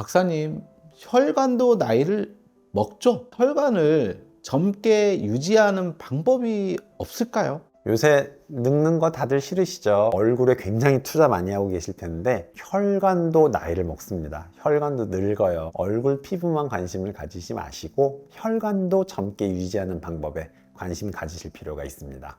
박사님, 혈관도 나이를 먹죠? 혈관을 젊게 유지하는 방법이 없을까요? 요새 늙는 거 다들 싫으시죠? 얼굴에 굉장히 투자 많이 하고 계실 텐데 혈관도 나이를 먹습니다. 혈관도 늙어요. 얼굴 피부만 관심을 가지지 마시고 혈관도 젊게 유지하는 방법에 관심 가지실 필요가 있습니다.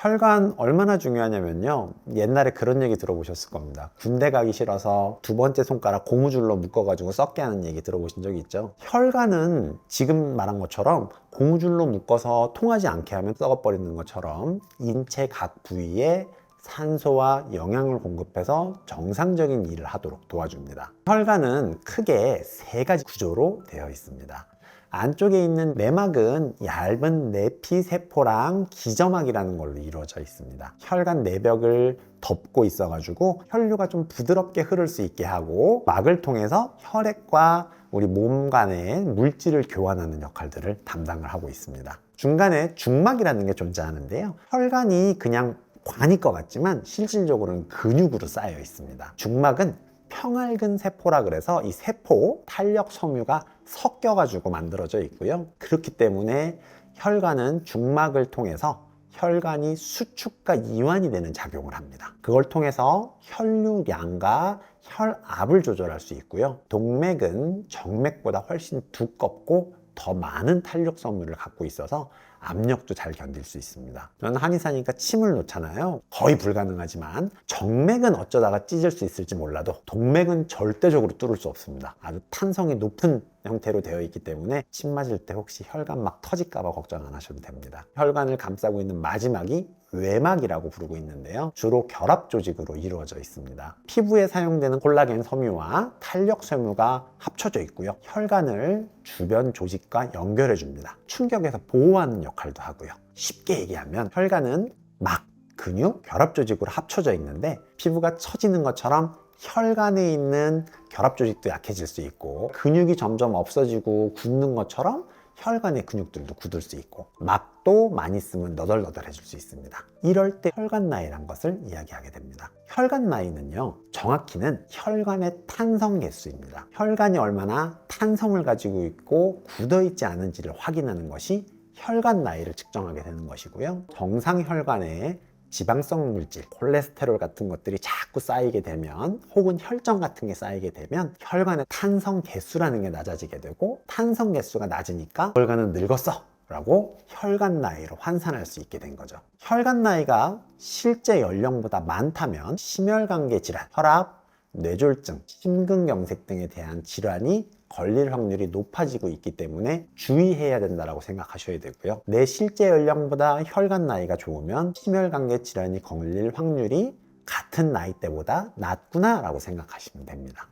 혈관 얼마나 중요하냐면요. 옛날에 그런 얘기 들어보셨을 겁니다. 군대 가기 싫어서 두 번째 손가락 고무줄로 묶어가지고 썩게 하는 얘기 들어보신 적 있죠? 혈관은 지금 말한 것처럼 고무줄로 묶어서 통하지 않게 하면 썩어버리는 것처럼 인체 각 부위에 산소와 영양을 공급해서 정상적인 일을 하도록 도와줍니다. 혈관은 크게 세 가지 구조로 되어 있습니다. 안쪽에 있는 내막은 얇은 내피세포랑 기저막이라는 걸로 이루어져 있습니다. 혈관 내벽을 덮고 있어가지고 혈류가 좀 부드럽게 흐를 수 있게 하고 막을 통해서 혈액과 우리 몸 간의 물질을 교환하는 역할들을 담당을 하고 있습니다. 중간에 중막이라는 게 존재하는데요. 혈관이 그냥 관일 것 같지만 실질적으로는 근육으로 쌓여 있습니다. 중막은 평알근 세포라 그래서 이 세포 탄력 섬유가 섞여가지고 만들어져 있고요. 그렇기 때문에 혈관은 중막을 통해서 혈관이 수축과 이완이 되는 작용을 합니다. 그걸 통해서 혈류량과 혈압을 조절할 수 있고요. 동맥은 정맥보다 훨씬 두껍고 더 많은 탄력 섬유를 갖고 있어서 압력도 잘 견딜 수 있습니다. 저는 한의사니까 침을 놓잖아요. 거의 불가능하지만 정맥은 어쩌다가 찢을 수 있을지 몰라도 동맥은 절대적으로 뚫을 수 없습니다. 아주 탄성이 높은 형태로 되어 있기 때문에 침 맞을 때 혹시 혈관 막 터질까봐 걱정 안 하셔도 됩니다. 혈관을 감싸고 있는 마지막이 외막이라고 부르고 있는데요. 주로 결합 조직으로 이루어져 있습니다. 피부에 사용되는 콜라겐 섬유와 탄력 섬유가 합쳐져 있고요. 혈관을 주변 조직과 연결해 줍니다. 충격에서 보호하는 역할도 하고요. 쉽게 얘기하면 혈관은 막 근육, 결합 조직으로 합쳐져 있는데 피부가 처지는 것처럼 혈관에 있는 결합 조직도 약해질 수 있고 근육이 점점 없어지고 굳는 것처럼 혈관의 근육들도 굳을 수 있고 막도 많이 쓰면 너덜너덜해질 수 있습니다. 이럴 때 혈관 나이란 것을 이야기하게 됩니다. 혈관 나이는요, 정확히는 혈관의 탄성 개수입니다. 혈관이 얼마나 탄성을 가지고 있고 굳어 있지 않은지를 확인하는 것이 혈관 나이를 측정하게 되는 것이고요. 정상 혈관에 지방성 물질, 콜레스테롤 같은 것들이 자꾸 쌓이게 되면 혹은 혈전 같은 게 쌓이게 되면 혈관의 탄성 개수라는 게 낮아지게 되고 탄성 개수가 낮으니까 혈관은 늙었어 라고 혈관 나이로 환산할 수 있게 된 거죠. 혈관 나이가 실제 연령보다 많다면 심혈관계 질환, 혈압, 뇌졸중, 심근경색 등에 대한 질환이 걸릴 확률이 높아지고 있기 때문에 주의해야 된다고 생각하셔야 되고요. 내 실제 연령보다 혈관 나이가 좋으면 심혈관계 질환이 걸릴 확률이 같은 나이 때보다 낮구나 라고 생각하시면 됩니다.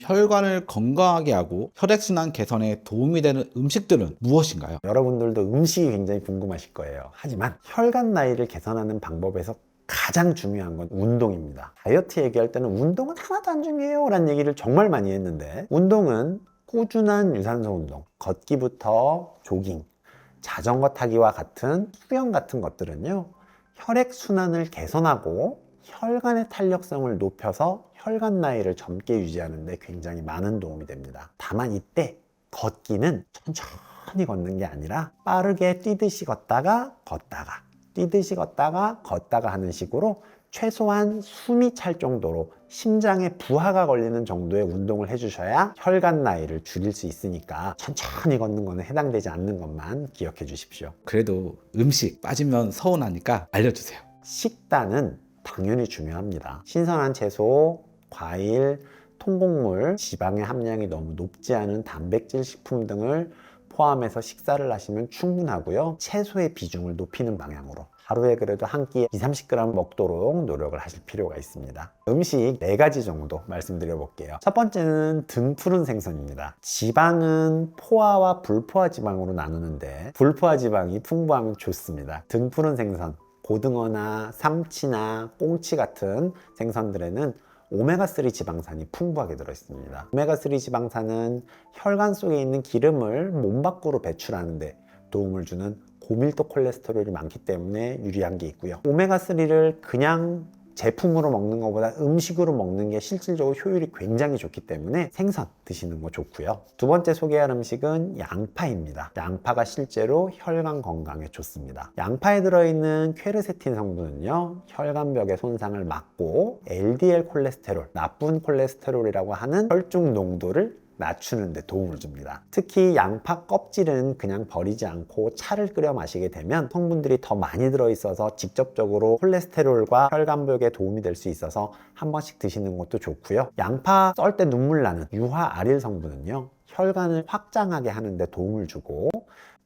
혈관을 건강하게 하고 혈액순환 개선에 도움이 되는 음식들은 무엇인가요? 여러분들도 음식이 굉장히 궁금하실 거예요. 하지만 혈관 나이를 개선하는 방법에서 가장 중요한 건 운동입니다. 다이어트 얘기할 때는 운동은 하나도 안 중요해요 라는 얘기를 정말 많이 했는데 운동은 꾸준한 유산소 운동, 걷기부터 조깅, 자전거 타기와 같은 수영 같은 것들은요 혈액 순환을 개선하고 혈관의 탄력성을 높여서 혈관 나이를 젊게 유지하는 데 굉장히 많은 도움이 됩니다. 다만 이때 걷기는 천천히 걷는 게 아니라 빠르게 뛰듯이 걷다가 걷다가 뛰듯이 걷다가 걷다가 하는 식으로 최소한 숨이 찰 정도로 심장에 부하가 걸리는 정도의 운동을 해주셔야 혈관 나이를 줄일 수 있으니까 천천히 걷는 거는 해당되지 않는 것만 기억해 주십시오. 그래도 음식 빠지면 서운하니까 알려주세요. 식단은 당연히 중요합니다. 신선한 채소, 과일, 통곡물, 지방의 함량이 너무 높지 않은 단백질 식품 등을 포함해서 식사를 하시면 충분하고요. 채소의 비중을 높이는 방향으로 하루에 그래도 한 끼에 2, 30g 먹도록 노력을 하실 필요가 있습니다. 음식 네 가지 정도 말씀드려 볼게요. 첫 번째는 등푸른 생선입니다. 지방은 포화와 불포화 지방으로 나누는데 불포화 지방이 풍부하면 좋습니다. 등푸른 생선, 고등어나 삼치나 꽁치 같은 생선들에는 오메가3 지방산이 풍부하게 들어있습니다. 오메가3 지방산은 혈관 속에 있는 기름을 몸 밖으로 배출하는데 도움을 주는 고밀도 콜레스테롤이 많기 때문에 유리한 게 있고요. 오메가3를 그냥 제품으로 먹는 것보다 음식으로 먹는 게 실질적으로 효율이 굉장히 좋기 때문에 생선 드시는 거 좋고요. 두 번째 소개할 음식은 양파입니다. 양파가 실제로 혈관 건강에 좋습니다. 양파에 들어있는 퀘르세틴 성분은요, 혈관벽의 손상을 막고 LDL 콜레스테롤, 나쁜 콜레스테롤이라고 하는 혈중 농도를 낮추는 데 도움을 줍니다. 특히 양파 껍질은 그냥 버리지 않고 차를 끓여 마시게 되면 성분들이 더 많이 들어있어서 직접적으로 콜레스테롤과 혈관벽에 도움이 될 수 있어서 한 번씩 드시는 것도 좋고요. 양파 썰 때 눈물 나는 유화 아릴 성분은요. 혈관을 확장하게 하는데 도움을 주고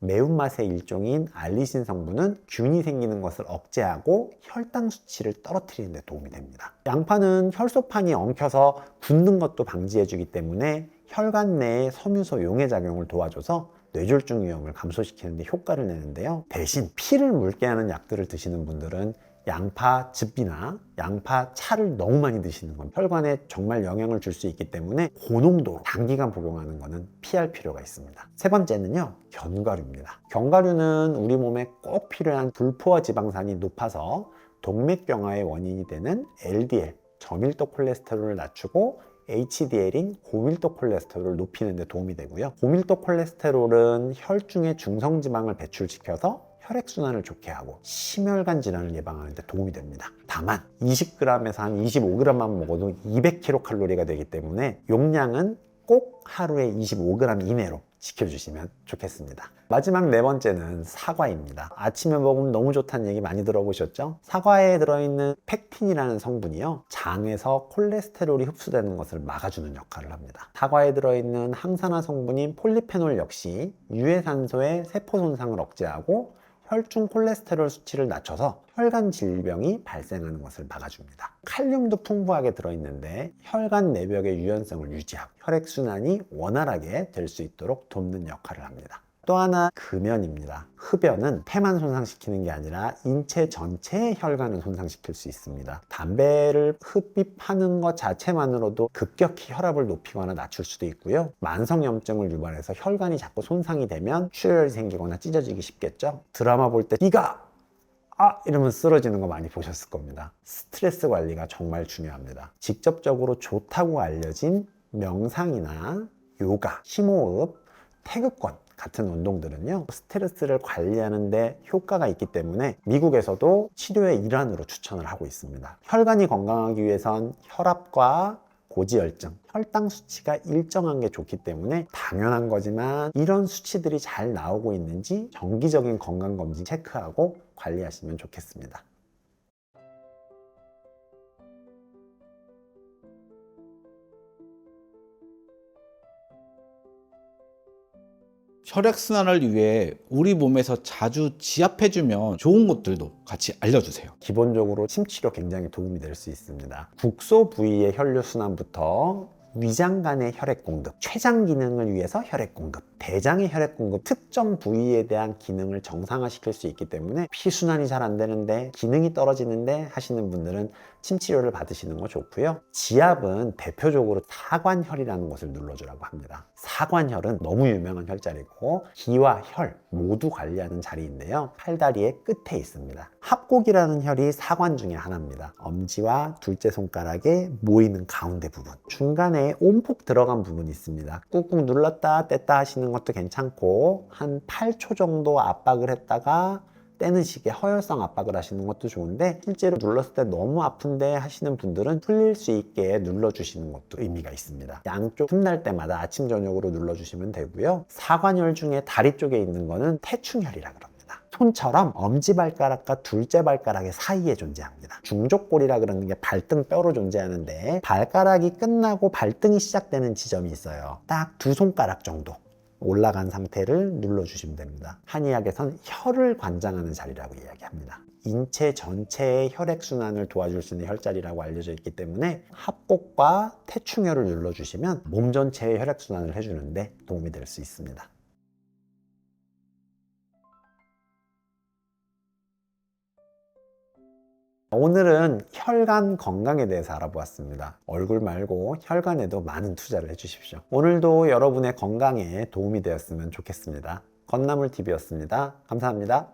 매운맛의 일종인 알리신 성분은 균이 생기는 것을 억제하고 혈당 수치를 떨어뜨리는 데 도움이 됩니다. 양파는 혈소판이 엉켜서 굳는 것도 방지해 주기 때문에 혈관 내에 섬유소 용해 작용을 도와줘서 뇌졸중 위험을 감소시키는 데 효과를 내는데요. 대신 피를 묽게 하는 약들을 드시는 분들은 양파 즙이나 양파 차를 너무 많이 드시는 건 혈관에 정말 영향을 줄 수 있기 때문에 고농도로 단기간 복용하는 것은 피할 필요가 있습니다. 세 번째는요, 견과류입니다. 견과류는 우리 몸에 꼭 필요한 불포화 지방산이 높아서 동맥경화의 원인이 되는 LDL, 저밀도 콜레스테롤을 낮추고 HDL인 고밀도 콜레스테롤을 높이는 데 도움이 되고요. 고밀도 콜레스테롤은 혈중의 중성 지방을 배출시켜서 혈액순환을 좋게 하고 심혈관 질환을 예방하는 데 도움이 됩니다. 다만 20g에서 한 25g만 먹어도 200kcal가 되기 때문에 용량은 꼭 하루에 25g 이내로 지켜주시면 좋겠습니다. 마지막 네 번째는 사과입니다. 아침에 먹으면 너무 좋다는 얘기 많이 들어보셨죠? 사과에 들어있는 펙틴이라는 성분이요. 장에서 콜레스테롤이 흡수되는 것을 막아주는 역할을 합니다. 사과에 들어있는 항산화 성분인 폴리페놀 역시 유해산소의 세포 손상을 억제하고 혈중 콜레스테롤 수치를 낮춰서 혈관 질병이 발생하는 것을 막아줍니다. 칼륨도 풍부하게 들어있는데 혈관 내벽의 유연성을 유지하고 혈액순환이 원활하게 될 수 있도록 돕는 역할을 합니다. 또 하나 금연입니다. 흡연은 폐만 손상시키는 게 아니라 인체 전체의 혈관을 손상시킬 수 있습니다. 담배를 흡입하는 것 자체만으로도 급격히 혈압을 높이거나 낮출 수도 있고요. 만성염증을 유발해서 혈관이 자꾸 손상이 되면 출혈이 생기거나 찢어지기 쉽겠죠. 드라마 볼 때 이가 아 이러면 쓰러지는 거 많이 보셨을 겁니다. 스트레스 관리가 정말 중요합니다. 직접적으로 좋다고 알려진 명상이나 요가, 심호흡, 태극권 같은 운동들은요 스트레스를 관리하는데 효과가 있기 때문에 미국에서도 치료의 일환으로 추천을 하고 있습니다. 혈관이 건강하기 위해선 혈압과 고지혈증, 혈당 수치가 일정한 게 좋기 때문에 당연한 거지만 이런 수치들이 잘 나오고 있는지 정기적인 건강검진 체크하고 관리하시면 좋겠습니다. 혈액순환을 위해 우리 몸에서 자주 지압해주면 좋은 것들도 같이 알려주세요. 기본적으로 침치료 굉장히 도움이 될 수 있습니다. 국소 부위의 혈류순환부터 위장 간의 혈액 공급, 췌장 기능을 위해서 혈액 공급, 대장의 혈액 공급, 특정 부위에 대한 기능을 정상화시킬 수 있기 때문에 피순환이 잘 안 되는데 기능이 떨어지는데 하시는 분들은 침 치료를 받으시는 거 좋고요. 지압은 대표적으로 사관혈이라는 것을 눌러주라고 합니다. 사관혈은 너무 유명한 혈자리고 기와 혈 모두 관리하는 자리인데요. 팔다리의 끝에 있습니다. 합곡이라는 혈이 사관 중에 하나입니다. 엄지와 둘째 손가락에 모이는 가운데 부분. 중간에 온폭 들어간 부분이 있습니다. 꾹꾹 눌렀다 뗐다 하시는 것도 괜찮고 한 8초 정도 압박을 했다가 떼는 식의 허혈성 압박을 하시는 것도 좋은데 실제로 눌렀을 때 너무 아픈데 하시는 분들은 풀릴 수 있게 눌러주시는 것도 의미가 있습니다. 양쪽 틈날 때마다 아침 저녁으로 눌러주시면 되고요. 사관혈 중에 다리 쪽에 있는 거는 태충혈이라 그럽니다. 손처럼 엄지발가락과 둘째 발가락의 사이에 존재합니다. 중족골이라 그러는 게 발등 뼈로 존재하는데 발가락이 끝나고 발등이 시작되는 지점이 있어요. 딱 두 손가락 정도. 올라간 상태를 눌러주시면 됩니다. 한의학에선 혈을 관장하는 자리라고 이야기합니다. 인체 전체의 혈액순환을 도와줄 수 있는 혈자리라고 알려져 있기 때문에 합곡과 태충혈을 눌러주시면 몸 전체의 혈액순환을 해주는데 도움이 될 수 있습니다. 오늘은 혈관 건강에 대해서 알아보았습니다. 얼굴 말고 혈관에도 많은 투자를 해주십시오. 오늘도 여러분의 건강에 도움이 되었으면 좋겠습니다. 건나물 TV였습니다. 감사합니다.